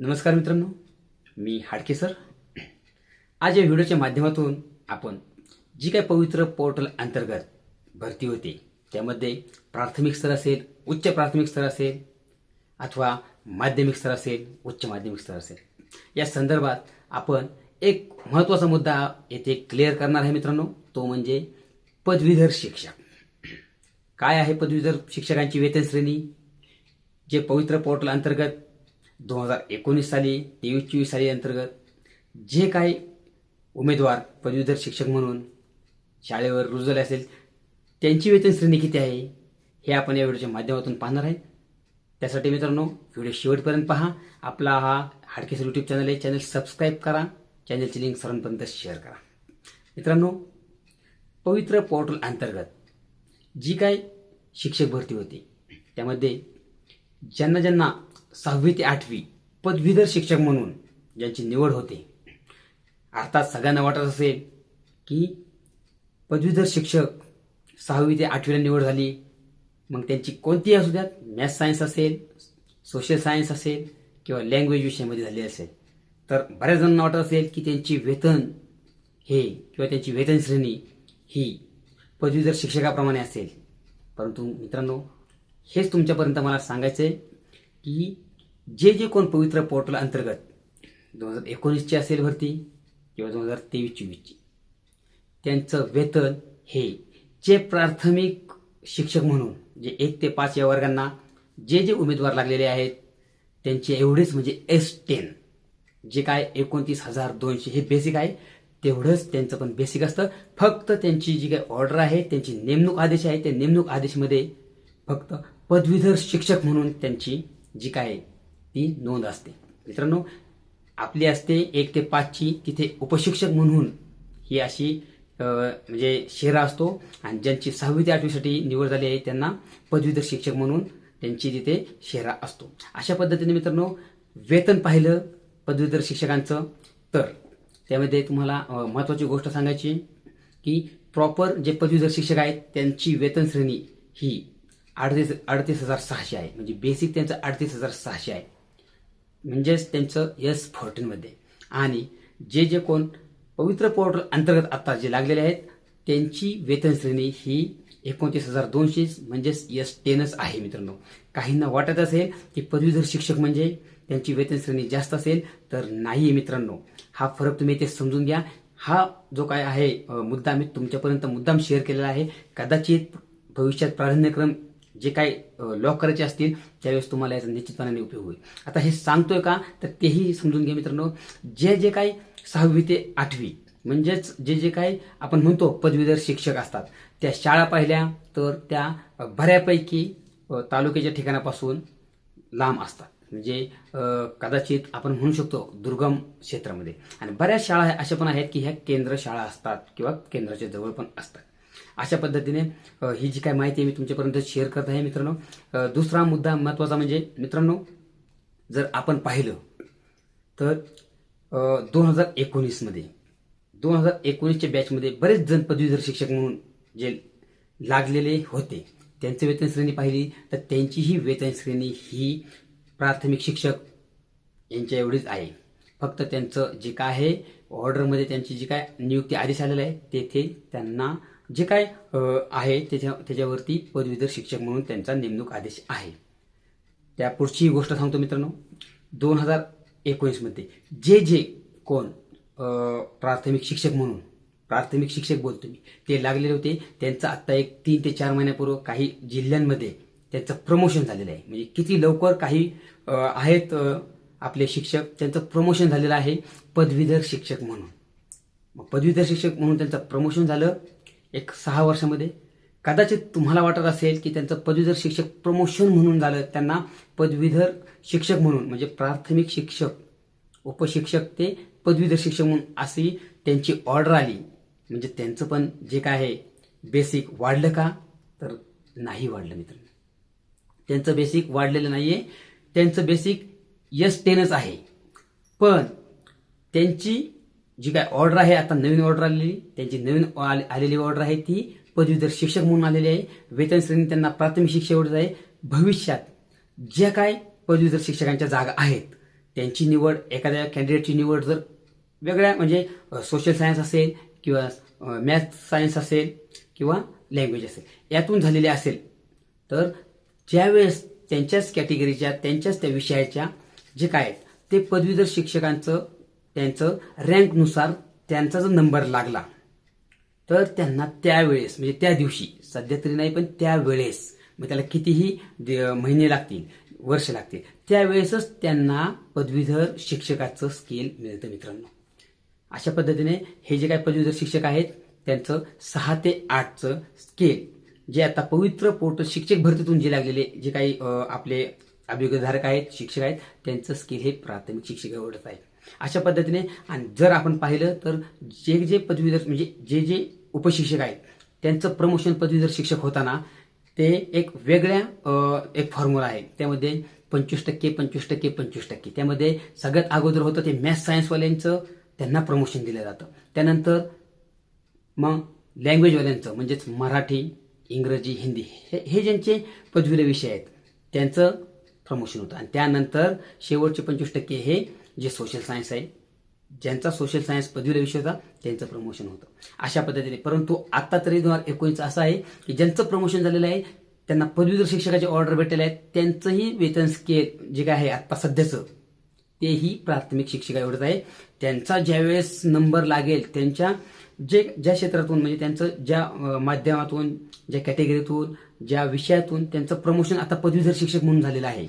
नमस्कार मित्रांनो मी हाडके सर. आज या व्हिडिओच्या माध्यमातून आपण जी काही पवित्र पोर्टल अंतर्गत भरती होते त्यामध्ये प्राथमिक स्तर असेल उच्च प्राथमिक स्तर असेल अथवा माध्यमिक स्तर असेल उच्च माध्यमिक स्तर असेल. या संदर्भात आपण एक महत्त्वाचा मुद्दा येथे क्लिअर करणार आहे मित्रांनो तो म्हणजे पदवीधर शिक्षक. काय आहे पदवीधर शिक्षकांची वेतन श्रेणी? जे पवित्र पोर्टल अंतर्गत दोन हजार एकोणीस साली तेवीस चोवीस साली अंतर्गत जे काही उमेदवार पदवीधर शिक्षक म्हणून शाळेवर रुजू झाले असेल त्यांची वेतन श्रेणी किती आहे हे आपण या व्हिडिओच्या माध्यमातून पाहणार आहे. त्यासाठी मित्रांनो व्हिडिओ शेवटपर्यंत पहा. आपला हा हाडकेसर यूट्यूब चॅनल आहे. चॅनल सबस्क्राईब करा. चॅनलची लिंक सर्वांपर्यंत शेअर करा. मित्रांनो पवित्र पोर्टल अंतर्गत जी काय शिक्षक भरती होती त्यामध्ये ज्यांना ज्यांना सहावी ते आठवी पदवीधर शिक्षक म्हणून ज्यांची निवड होते. अर्थात सगळ्यांना वाटत असेल की पदवीधर शिक्षक सहावी ते आठवीला निवड झाली. मग त्यांची कोणतीही असू द्यात? मॅथ सायन्स असेल सोशल सायन्स असेल किंवा लँग्वेज विषयामध्ये झाली असेल. तर बऱ्याच जणांना वाटत असेल की त्यांची वेतन हे किंवा त्यांची वेतन श्रेणी ही पदवीधर शिक्षकाप्रमाणे असेल. परंतु मित्रांनो हेच तुमच्यापर्यंत मला सांगायचं आहे की जे जे कोण पवित्र पोर्टल अंतर्गत दोन हजार एकोणीसची असेल भरती किंवा दोन हजार तेवीस चोवीसची त्यांचं वेतन हे जे प्राथमिक शिक्षक म्हणून जे एक ते पाच या वर्गांना जे जे उमेदवार लागलेले आहेत त्यांचे एवढेच म्हणजे एस टेन जे काय एकोणतीस हजार दोनशे हे बेसिक आहे तेवढंच त्यांचं पण बेसिक असतं. फक्त त्यांची जी काही ऑर्डर आहे त्यांची नेमणूक आदेश आहे त्या नेमणूक आदेशमध्ये फक्त पदवीधर शिक्षक म्हणून त्यांची जी काय ती नोंद असते. मित्रांनो आपली असते एक ते पाचची तिथे उपशिक्षक म्हणून ही अशी म्हणजे शेरा असतो आणि ज्यांची सहावी ते आठवीसाठी निवड झाली आहे त्यांना पदवीधर शिक्षक म्हणून त्यांची तिथे शेरा असतो. अशा पद्धतीने मित्रांनो वेतन पाहिलं पदवीधर शिक्षकांचं. तर त्यामध्ये तुम्हाला महत्त्वाची गोष्ट सांगायची की प्रॉपर जे पदवीधर शिक्षक आहेत त्यांची वेतन श्रेणी ही अडतीस अडतीस हजार सहाशे आहे. म्हणजे बेसिक त्यांचं अडतीस हजार सहाशे आहे. म्हणजेच त्यांचं एस फोर्टीनमध्ये आणि जे जे कोण पवित्र पोर्टल अंतर्गत आता जे लागलेले आहेत त्यांची वेतन श्रेणी ही एकोणतीस हजार दोनशे म्हणजेच एस टेनच आहे मित्रांनो. काहींना वाटत असेल की पदवीधर शिक्षक म्हणजे त्यांची वेतन श्रेणी जास्त असेल तर नाही मित्रांनो. हा फरक तुम्ही इथे समजून घ्या. हा जो काय आहे मुद्दा मी तुमच्यापर्यंत मुद्दाम शेअर केलेला आहे. कदाचित भविष्यात प्राधान्यक्रम जे काही लॉक करायचे असतील त्यावेळेस तुम्हाला याचा निश्चितपणाने उपयोग होईल. आता हे सांगतोय का? तर तेही समजून घ्या मित्रांनो. जे जे काही सहावी ते आठवी म्हणजेच जे जे काही आपण म्हणतो पदवीधर शिक्षक असतात त्या शाळा पाहिल्या तर त्या बऱ्यापैकी तालुक्याच्या ठिकाणापासून लांब असतात. म्हणजे कदाचित आपण म्हणू शकतो दुर्गम क्षेत्रामध्ये. आणि बऱ्याच शाळा अशा पण आहेत की ह्या केंद्र शाळा असतात किंवा केंद्राच्या जवळ पण असतात. अशा पद्धतीने ही जी काय माहिती आहे मी तुमच्यापर्यंत शेअर करत आहे मित्रांनो दुसरा मुद्दा महत्त्वाचा म्हणजे मित्रांनो जर आपण पाहिलं तर दोन हजार एकोणीसमध्ये दोन हजार एकोणीसच्या बॅचमध्ये बरेच जण पदवीधर शिक्षक म्हणून जे लागलेले होते त्यांची वेतन श्रेणी पाहिली तर त्यांचीही वेतन श्रेणी ही प्राथमिक शिक्षक यांच्या एवढीच आहे. फक्त त्यांचं जे काय आहे ऑर्डरमध्ये त्यांची जी काय नियुक्ती आदेश आलेला आहे तेथे त्यांना जे काय आहे त्याच्या त्याच्यावरती पदवीधर शिक्षक म्हणून त्यांचा नेमणूक आदेश आहे. त्या पुढची गोष्ट सांगतो मित्रांनो. दोन हजार एकोणीसमध्ये जे जे कोण प्राथमिक शिक्षक म्हणून प्राथमिक शिक्षक बोलतो मी ते लागलेले होते. त्यांचं आत्ता एक तीन ते चार महिन्यापूर्वी काही जिल्ह्यांमध्ये त्यांचं प्रमोशन झालेलं आहे. म्हणजे किती लवकर काही आहेत आपले शिक्षक त्यांचं प्रमोशन झालेलं आहे पदवीधर शिक्षक म्हणून. मग पदवीधर शिक्षक म्हणून त्यांचं प्रमोशन झालं एक सहा वर्षामध्ये. कदाचित तुम्हाला वाटत असेल की त्यांचं पदवीधर शिक्षक प्रमोशन म्हणून झालं त्यांना पदवीधर शिक्षक म्हणून म्हणजे प्राथमिक शिक्षक उपशिक्षक ते पदवीधर शिक्षक म्हणून अशी त्यांची ऑर्डर आली. म्हणजे त्यांचं पण जे काय आहे बेसिक वाढलं का? तर नाही वाढलं मित्रांनो. त्यांचं बेसिक वाढलेलं नाही आहे त्यांचं बेसिक यस टेनच आहे. पण त्यांची जी काय ऑर्डर आहे आता नवीन ऑर्डर आलेली त्यांची नवीन आलेली ऑर्डर आहे ती पदवीधर शिक्षक म्हणून आलेली आहे. वेतन श्रेणी त्यांना प्राथमिक शिक्षक आहे. भविष्यात ज्या काय पदवीधर शिक्षकांच्या जागा आहेत त्यांची निवड एखाद्या कॅन्डिडेटची निवड जर वेगळ्या म्हणजे सोशल सायन्स असेल किंवा मॅथ सायन्स असेल किंवा लँग्वेज असेल यातून झालेले असेल तर ज्यावेळेस त्यांच्याच कॅटेगरीच्या त्यांच्याच त्या विषयाच्या जे काय आहेत, ते पदवीधर शिक्षकांचं त्यांचं रँकनुसार त्यांचा जर नंबर लागला तर त्यांना त्यावेळेस म्हणजे त्या दिवशी सध्या तरी नाही पण त्यावेळेस मग त्याला कितीही दे- महिने लागतील वर्ष लागतील त्यावेळेसच त्यांना पदवीधर शिक्षकाचं स्केल मिळतं मित्रांनो. अशा पद्धतीने हे जे काही पदवीधर शिक्षक आहेत त्यांचं सहा ते आठचं स्केल जे आता पवित्र पोर्टल शिक्षक भरतीतून जे लागलेले जे काही आपले अभियोगधारक आहेत शिक्षक आहेत त्यांचं स्किल हे प्राथमिक शिक्षक एवढंच आहे. अशा पद्धतीने. आणि जर आपण पाहिलं तर जे जे पदवीधर म्हणजे जे जे उपशिक्षक आहेत त्यांचं प्रमोशन पदवीधर शिक्षक होताना ते एक वेगळ्या एक फॉर्म्युला आहे. त्यामध्ये पंचवीस टक्के पंचवीस टक्के पंचवीस टक्के. त्यामध्ये सगळ्यात अगोदर होतं ते मॅथ्स सायन्सवाल्यांचं त्यांना प्रमोशन दिलं जातं. त्यानंतर मग लँग्वेजवाल्यांचं म्हणजेच मराठी इंग्रजी हिंदी हे हे ज्यांचे पदवीधर विषय आहेत त्यांचं प्रमोशन होतं. आणि त्यानंतर शेवटचे पंचवीस टक्के हे जे सोशल सायन्स आहे ज्यांचा सोशल सायन्स पदवीला विषय होता त्यांचं प्रमोशन होतं. अशा पद्धतीने. परंतु आता तरी दोन हजार एकोणीसचं असं आहे की ज्यांचं प्रमोशन झालेलं आहे त्यांना पदवीधर शिक्षकाचे ऑर्डर भेटलेले आहेत. त्यांचंही वेतन स्केल जे काय आहे आत्ता सध्याचं तेही प्राथमिक शिक्षिका एवढंच आहे. त्यांचा ज्यावेळेस नंबर लागेल त्यांच्या जे ज्या क्षेत्रातून म्हणजे त्यांचं ज्या माध्यमातून ज्या कॅटेगरीतून ज्या विषयातून त्यांचं प्रमोशन आता पदवीधर शिक्षक म्हणून झालेलं आहे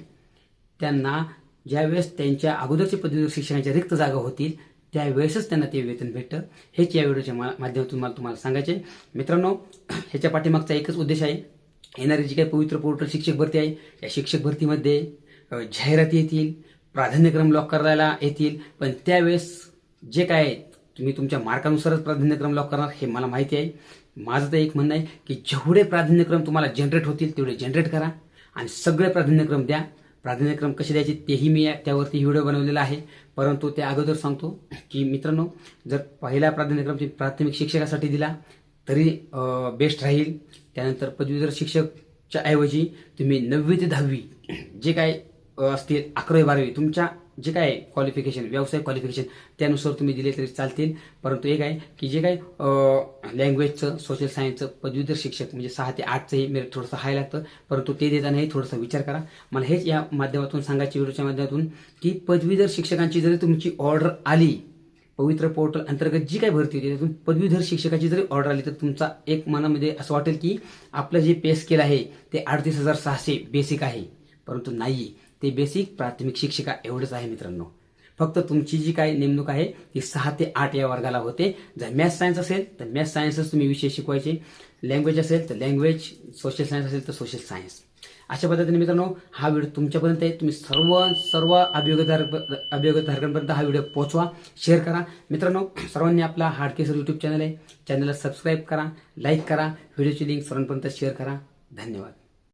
त्यांना ज्यावेळेस त्यांच्या अगोदरच्या पदवीधर शिक्षणाच्या रिक्त जागा होतील त्यावेळेसच त्यांना ते वेतन भेटतं. हेच या व्हिडिओच्या मा- माध्यमातून मला तुम्हाला सांगायचे मित्रांनो ह्याच्या पाठीमागचा एकच उद्देश आहे. येणारी जी काही पवित्र पोर्टल शिक्षक भरती आहे या शिक्षक भरतीमध्ये जाहिराती येतील प्राधान्यक्रम लॉक करायला येतील. पण त्यावेळेस जे काय आहे तुम्ही तुमच्या मार्कानुसारच प्राधान्यक्रम लॉक करणार हे मला माहिती आहे. माझं तर एक म्हणणं आहे की जेवढे प्राधान्यक्रम तुम्हाला जनरेट होतील तेवढे जनरेट करा. आणि सगळे प्राधान्यक्रम द्या. प्राधान्यक्रम कसे द्यायचे तेही मी या- त्यावरती व्हिडिओ बनवलेला आहे. परंतु त्या अगोदर सांगतो की मित्रांनो जर पहिला प्राधान्यक्रम प्राथमिक शिक्षकासाठी दिला तरी बेस्ट राहील. त्यानंतर पदवीधर शिक्षकच्या ऐवजी तुम्ही नववी ते दहावी जे काय असतील अकरावी बारावी तुमच्या जे काय क्वालिफिकेशन व्यवसाय क्वालिफिकेशन त्यानुसार तुम्ही दिले तरी चालतील. परंतु एक आहे की जे काय लँग्वेजचं सोशल सायन्सचं पदवीधर शिक्षक म्हणजे सहा ते आठचंही मेरिट थोडंसं हाय लागतं. परंतु ते देतानाही थोडासा विचार करा. मला हेच या माध्यमातून सांगायचे व्हिडिओच्या माध्यमातून की पदवीधर शिक्षकांची जरी तुमची ऑर्डर आली पवित्र पोर्टल अंतर्गत जी काही भरती होती त्यातून पदवीधर शिक्षकाची जरी ऑर्डर आली तर तुमचा एक मनामध्ये असं वाटेल की आपलं जे पे स्केल आहे ते अडतीस हजार सहाशे बेसिक आहे. परंतु नाही ते बेसिक प्राथमिक शिक्षिका एवढंच आहे मित्रांनो. फक्त तुमची जी काही नेमणूक आहे ती सहा ते आठ या वर्गाला होते. जर मॅथ सायन्स असेल तर मॅथ सायन्सच तुम्ही विषय शिकवायचे. लँग्वेज असेल तर लँग्वेज सोशल सायन्स असेल तर सोशल सायन्स अशा पद्धतीने मित्रांनो हा व्हिडिओ तुमच्यापर्यंत आहे. तुम्ही सर्व सर्व अभियोगधारक अभियोगधारकांपर्यंत हा व्हिडिओ पोहोचवा. शेअर करा. मित्रांनो सर्वांनी आपला हार्डकेसर यूट्यूब चॅनल आहे. चॅनलला सबस्क्राईब करा लाईक करा. व्हिडिओची लिंक सर्वांपर्यंत शेअर करा. धन्यवाद.